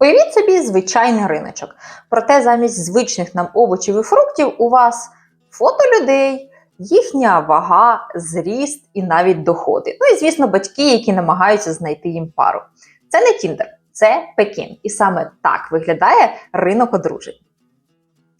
Уявіть собі звичайний риночок. Проте замість звичних нам овочів і фруктів у вас фото людей, їхня вага, зріст і навіть доходи. Ну і звісно, батьки, які намагаються знайти їм пару. Це не Тіндер, це Пекін. І саме так виглядає ринок одружень.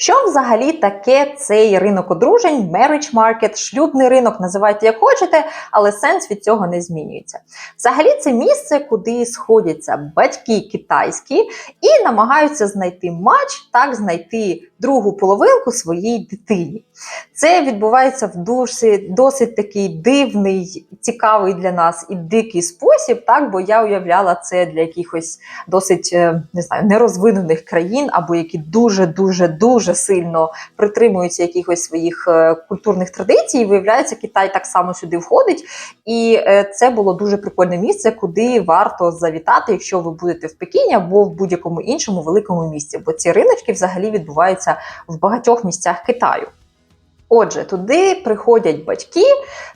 Що взагалі таке цей ринок одружень, marriage market, шлюбний ринок, називайте як хочете, але сенс від цього не змінюється. Взагалі, це місце, куди сходяться батьки китайські і намагаються знайти матч, так знайти другу половинку своїй дитині. Це відбувається в досить, досить такий дивний, цікавий для нас і дикий спосіб, так бо я уявляла це для якихось досить е, не знаю нерозвинених країн, або які дуже дуже дуже сильно притримуються якихось своїх е, культурних традицій. Виявляється, Китай так само сюди входить, і е, це було дуже прикольне місце, куди варто завітати, якщо ви будете в Пекіні або в будь-якому іншому великому місті. Бо ці риночки взагалі відбуваються в багатьох місцях Китаю. Отже, туди приходять батьки,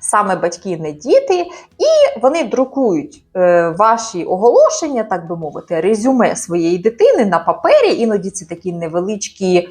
саме батьки, не діти, і вони друкують е, ваші оголошення, так би мовити, резюме своєї дитини на папері. Іноді це такі невеличкі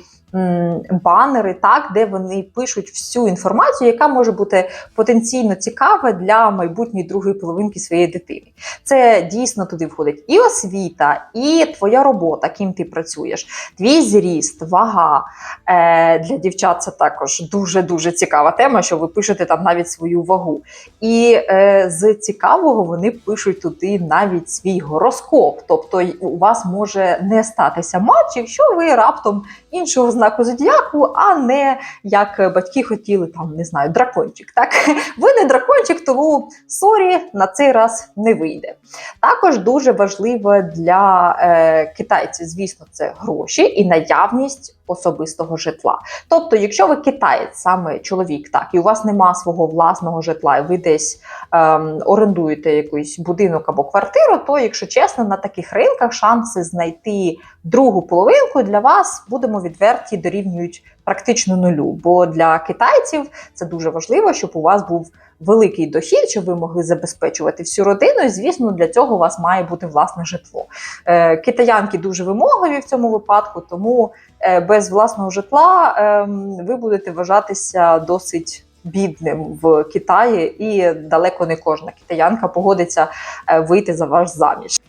банери, так, де вони пишуть всю інформацію, яка може бути потенційно цікава для майбутньої другої половинки своєї дитини. Це дійсно туди входить і освіта, і твоя робота, ким ти працюєш, твій зріст, вага. Е, Для дівчат це також дуже дуже цікава тема, що ви пишете там навіть свою вагу. І е, з цікавого вони пишуть туди навіть свій гороскоп. Тобто у вас може не статися матч, якщо ви раптом іншого знаку зодіаку, а не як батьки хотіли, там не знаю, дракончик. Так ви не дракончик, тому сорі, на цей раз не вийде. Також дуже важливо для е, китайців, звісно, це гроші і наявність особистого житла. Тобто, якщо ви китаєць, саме чоловік, так і у вас нема свого власного житла, і ви десь ем, орендуєте якийсь будинок або квартиру, то, якщо чесно, на таких ринках шанси знайти другу половинку для вас, будемо відверті, дорівнюють практично нулю. Бо для китайців це дуже важливо, щоб у вас був великий дохід, щоб ви могли забезпечувати всю родину. І звісно, для цього у вас має бути власне житло. Е, китаянки дуже вимогливі в цьому випадку, тому е, без власного житла ем, ви будете вважатися досить. Бідним в Китаї, і далеко не кожна китаянка погодиться е, вийти за ваш заміж.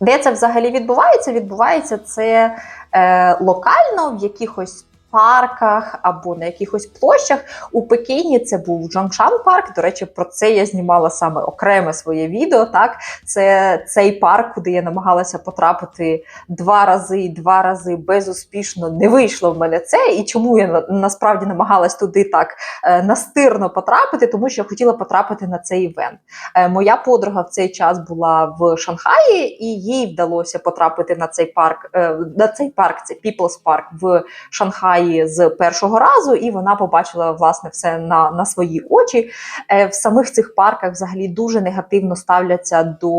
Де це взагалі відбувається? Відбувається це е, локально в якихось парках або на якихось площах. У Пекіні це був Джонгшан парк. До речі, про це я знімала саме окреме своє відео. Так, це цей парк, куди я намагалася потрапити два рази, і два рази безуспішно не вийшло в мене це. І чому я насправді намагалась туди так е, настирно потрапити, тому що я хотіла потрапити на цей івент. Е, Моя подруга в цей час була в Шанхаї, і їй вдалося потрапити на цей парк. е, На цей парк це People's Park в Шанхаї з першого разу, і вона побачила власне все на, на свої очі. Е, В самих цих парках взагалі дуже негативно ставляться до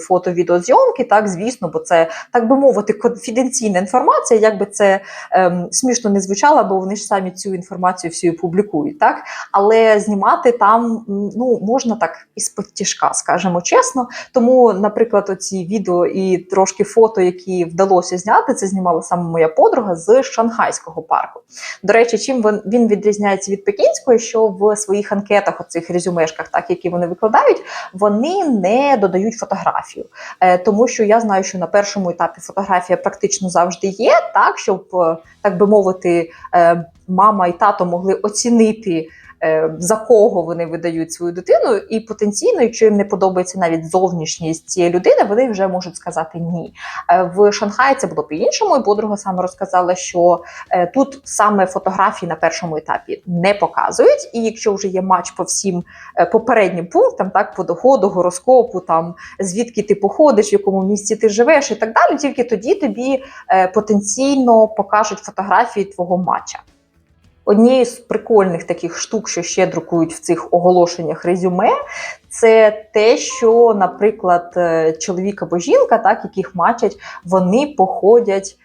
фото-відеозйомки. Так, звісно, бо це так би мовити, конфіденційна інформація, як би це ем, смішно не звучало, бо вони ж самі цю інформацію всю публікують. Так, але знімати там ну можна так із-під тяжка, скажімо чесно. Тому, наприклад, оці відео і трошки фото, які вдалося зняти, це знімала саме моя подруга з шанхайського парку. До речі, чим він, відрізняється від пекінської, що в своїх анкетах, оцих резюмешках, так які вони викладають, вони не додають фотографію. Е, тому що я знаю, що на першому етапі фотографія практично завжди є, так щоб, е, так би мовити, е, мама і тато могли оцінити. Е, За кого вони видають свою дитину, і потенційно, якщо їм не подобається навіть зовнішність цієї людини, вони вже можуть сказати ні. Е, В Шанхаї це було по-іншому. І подруга саме розказала, що е, тут саме фотографії на першому етапі не показують. І якщо вже є матч по всім попереднім пунктам, так по доходу, гороскопу, там звідки ти походиш, в якому місці ти живеш, і так далі, тільки тоді тобі потенційно покажуть фотографії твого матча. Однією з прикольних таких штук, що ще друкують в цих оголошеннях резюме, це те, що, наприклад, е, чоловік або жінка, так, яких мачать, вони походять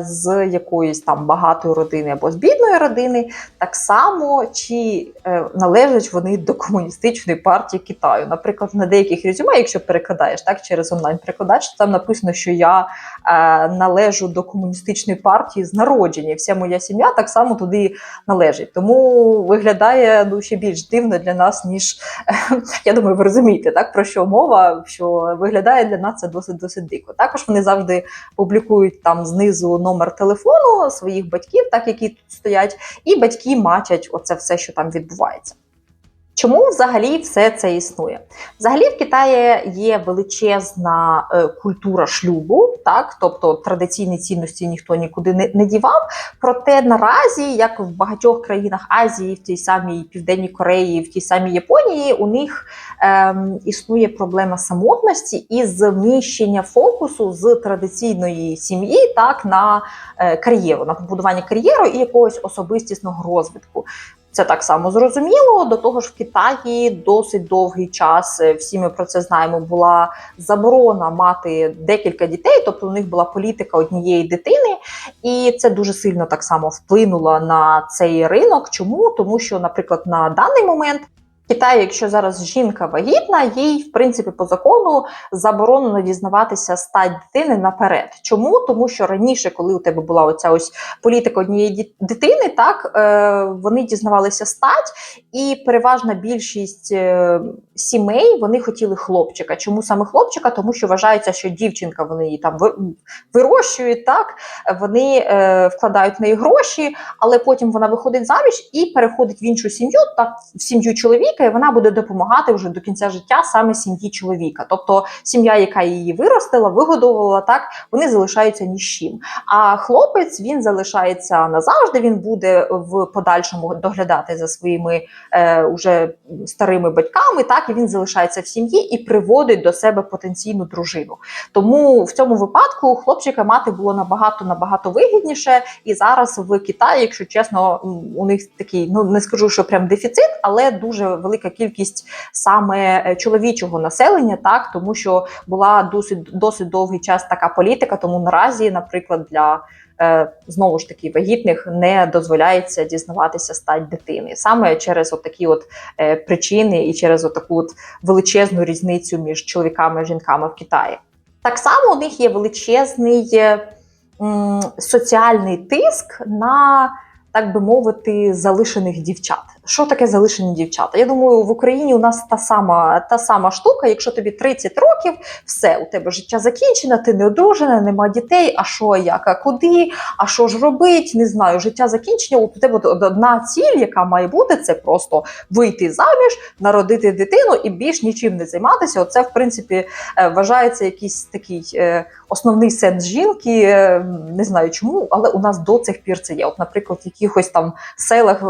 з якоїсь там багатої родини або з бідної родини, так само чи е, належать вони до комуністичної партії Китаю. Наприклад, на деяких резюме, якщо перекладаєш так через онлайн-перекладач, там написано, що я е, належу до комуністичної партії з народження. Вся моя сім'я так само туди належить. Тому виглядає ну ще більш дивно для нас, ніж я думаю, ви розумієте, так про що мова, що виглядає для нас це досить досить дико. Також вони завжди публікують там знизу номер телефону своїх батьків, так які тут стоять, і батьки мачать оце все, що там відбувається. Чому взагалі все це існує? Взагалі в Китаї є величезна е, культура шлюбу, так тобто традиційні цінності ніхто нікуди не, не дівав. Проте наразі, як в багатьох країнах Азії, в тій самій Південній Кореї, в тій самій Японії, у них ем, існує проблема самотності і зміщення фокусу з традиційної сім'ї так на е, кар'єру, на побудування кар'єру і якогось особистісного розвитку. Це так само зрозуміло. До того ж, в Китаї досить довгий час, е, всі ми про це знаємо, була заборона мати декілька дітей, тобто у них була політика однієї дитини, і це дуже сильно так само вплинуло на цей ринок. Чому? Тому що, наприклад, на даний момент. Китаї, якщо зараз жінка вагітна, їй в принципі по закону заборонено дізнаватися стать дитини наперед. Чому? Тому що раніше, коли у тебе була оця ось політика однієї дитини, так е, вони дізнавалися стать, і переважна більшість е, сімей вони хотіли хлопчика. Чому саме хлопчика? Тому що вважається, що дівчинка вони її там вирощують, так вони е, вкладають в неї гроші, але потім вона виходить заміж і переходить в іншу сім'ю, так в сім'ю чоловіка, і вона буде допомагати вже до кінця життя саме сім'ї чоловіка. Тобто сім'я, яка її виростила, вигодовувала так, вони залишаються ні з чим. А хлопець він залишається назавжди. Він буде в подальшому доглядати за своїми е, уже старими батьками. Так і він залишається в сім'ї і приводить до себе потенційну дружину. Тому в цьому випадку хлопчика мати було набагато набагато вигідніше. І зараз в Китаї, якщо чесно, у них такий, ну не скажу, що прям дефіцит, але дуже велика кількість саме е, чоловічого населення, так тому що була досить досить довгий час така політика. Тому наразі, наприклад, для знову ж таки вагітних не дозволяється дізнаватися стать дитини саме через от такі от е, причини і через от от величезну різницю між чоловіками і жінками в Китаї. Так само у них є величезний е, соціальний тиск на, так би мовити, залишених дівчат. Що таке залишені дівчата? Я думаю, в Україні у нас та сама, та сама штука. Якщо тобі 30 років, все, у тебе життя закінчено, ти не одружена, нема дітей, а що, як, а куди, а що ж робить, не знаю, життя закінчення. У тебе одна ціль, яка має бути, це просто вийти заміж, народити дитину і більш нічим не займатися. Оце, в принципі, е, вважається якийсь такий е, основний сенс жінки. е, Не знаю чому, але у нас до цих пір це є. От, наприклад, в якихось там селах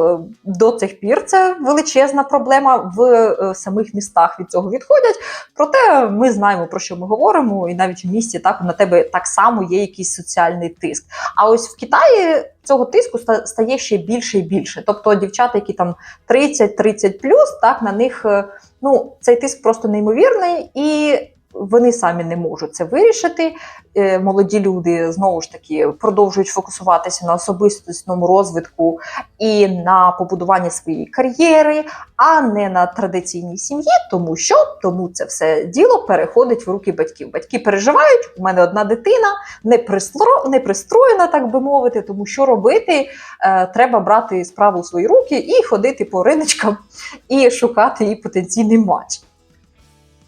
до цих пір це величезна проблема. В е, самих містах від цього відходять. Проте ми знаємо про що ми говоримо, і навіть в місті так на тебе так само є якийсь соціальний тиск. А ось в Китаї цього тиску стає ще більше і більше. Тобто дівчата, які там 30-30 плюс, так на них е, ну цей тиск просто неймовірний і. Вони самі не можуть це вирішити. Е, Молоді люди знову ж таки продовжують фокусуватися на особистісному розвитку і на побудуванні своєї кар'єри, а не на традиційній сім'ї. Тому що тому це все діло переходить в руки батьків. Батьки переживають. У мене одна дитина не пристро, не пристроєна, так би мовити. Тому що робити? Е, треба брати справу в свої руки і ходити по риночкам і шукати її потенційний матч.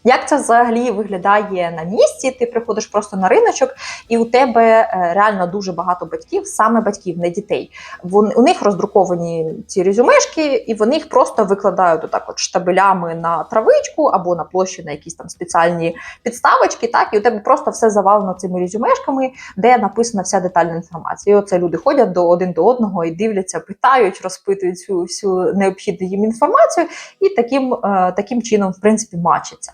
Як це взагалі виглядає на місці? Ти приходиш просто на риночок, і у тебе е, реально дуже багато батьків, саме батьків, не дітей. Вон, у них роздруковані ці резюмешки, і вони їх просто викладають отак от штабелями на травичку або на площі на якісь там спеціальні підставочки. Так, і у тебе просто все завалено цими резюмешками, де написана вся детальна інформація. І оце люди ходять до один до одного і дивляться, питають, розпитують цю всю необхідну їм інформацію, і таким, е, таким чином, в принципі, мачаться.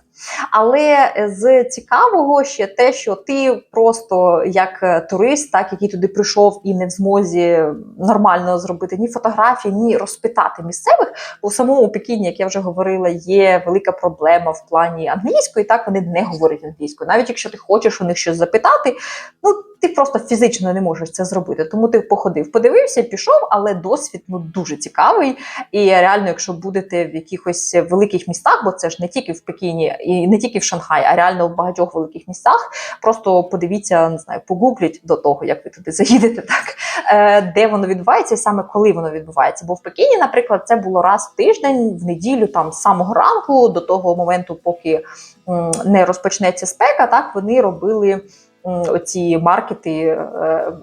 Але з цікавого ще те, що ти просто як е, турист, так який туди прийшов і не в змозі нормально зробити ні фотографії, ні розпитати місцевих. В самому Пекіні, як я вже говорила, є велика проблема в плані англійської. Так вони не говорять англійською. Навіть якщо ти хочеш у них щось запитати, ну ти просто фізично не можеш це зробити. Тому ти походив, подивився, пішов, але досвід ну дуже цікавий. І реально, якщо будете в якихось великих містах, бо це ж не тільки в Пекіні і не тільки в Шанхаї, а реально в багатьох великих містах, просто подивіться, не знаю, погугліть до того, як ви туди заїдете, так е, де воно відбувається, і саме коли воно відбувається. Бо в Пекіні, наприклад, це було раз в тиждень, в неділю, там з самого ранку до того моменту, поки не розпочнеться спека, так вони робили. Оці маркети,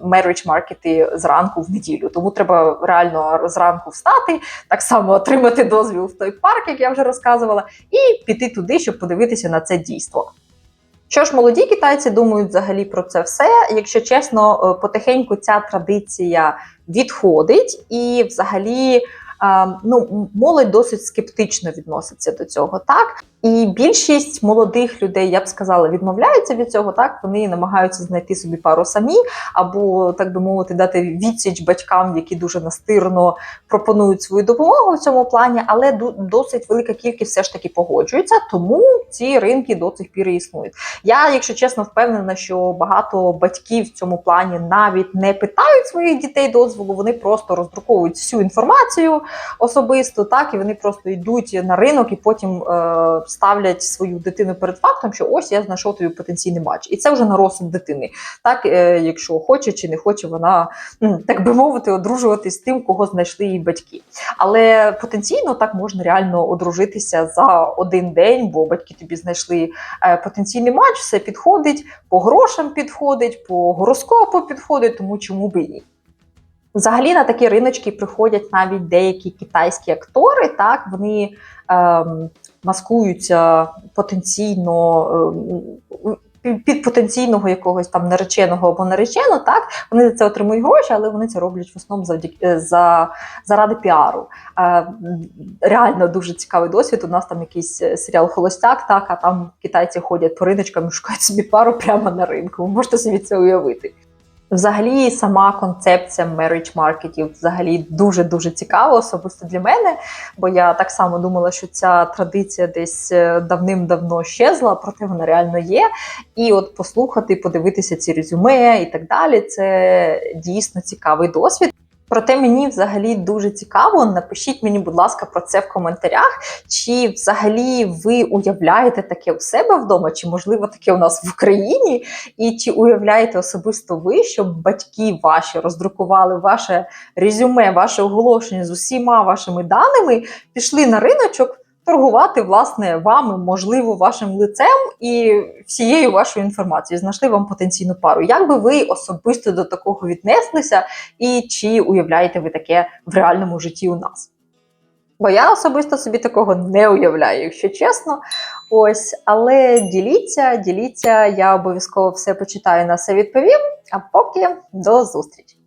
marriage маркети зранку в неділю. Тому треба реально зранку встати, так само отримати дозвіл в той парк, як я вже розказувала, і піти туди, щоб подивитися на це дійство. Що ж, молоді китайці думають взагалі про це все. Якщо чесно, е, потихеньку ця традиція відходить, і взагалі ну, молодь досить скептично відноситься до цього. Так і більшість молодих людей, я б сказала, відмовляються від цього. Так вони намагаються знайти собі пару самі, або так би мовити, дати відсіч батькам, які дуже настирно пропонують свою допомогу в цьому плані, але досить велика кількість все ж таки погоджується, тому ці ринки до цих пір існують. Я, якщо чесно, впевнена, що багато батьків в цьому плані навіть не питають своїх дітей дозволу, вони просто роздруковують всю інформацію особисто, так і вони просто йдуть на ринок і потім е, ставлять свою дитину перед фактом, що ось я знайшов тобі потенційний матч, і це вже на розсуд дитини. Так, е, якщо хоче чи не хоче вона, так би мовити, одружуватись з тим, кого знайшли її батьки. Але потенційно так можна реально одружитися за один день, бо батьки тобі знайшли е, потенційний матч, все підходить, по грошам підходить, по гороскопу підходить, тому чому би ні. Взагалі на такі риночки приходять навіть деякі китайські актори, так вони ем, маскуються потенційно. ем, під- потенційного якогось там нареченого або наречену, так вони за це отримують гроші, але вони це роблять в основному завдяки е, за заради піару. Е, реально дуже цікавий досвід. У нас там якийсь е, серіал Холостяк, так а там китайці ходять по риночкам і шукають собі пару прямо на ринку. Ви можете собі це уявити. Взагалі, сама концепція marriage маркетів взагалі дуже дуже цікава, особисто для мене. Бо я так само думала, що ця традиція десь е, давним-давно щезла, проте вона реально є. І от послухати, подивитися ці резюме і так далі. Це дійсно цікавий досвід. Проте мені взагалі дуже цікаво. Напишіть мені, будь ласка, про це в коментарях. Чи взагалі ви уявляєте таке у себе вдома, чи можливо таке у нас в Україні? І чи уявляєте особисто ви, щоб батьки ваші роздрукували ваше резюме, ваше оголошення з усіма вашими даними, пішли на риночок? Торгувати власне вами, можливо, вашим лицем і всією вашою інформацією, знайшли вам потенційну пару. Як би ви особисто до такого віднеслися, і чи уявляєте ви таке в реальному житті у нас? Бо я особисто собі такого не уявляю, якщо чесно. Ось, але діліться, діліться, я обов'язково все почитаю на все відповім. А поки до зустрічі!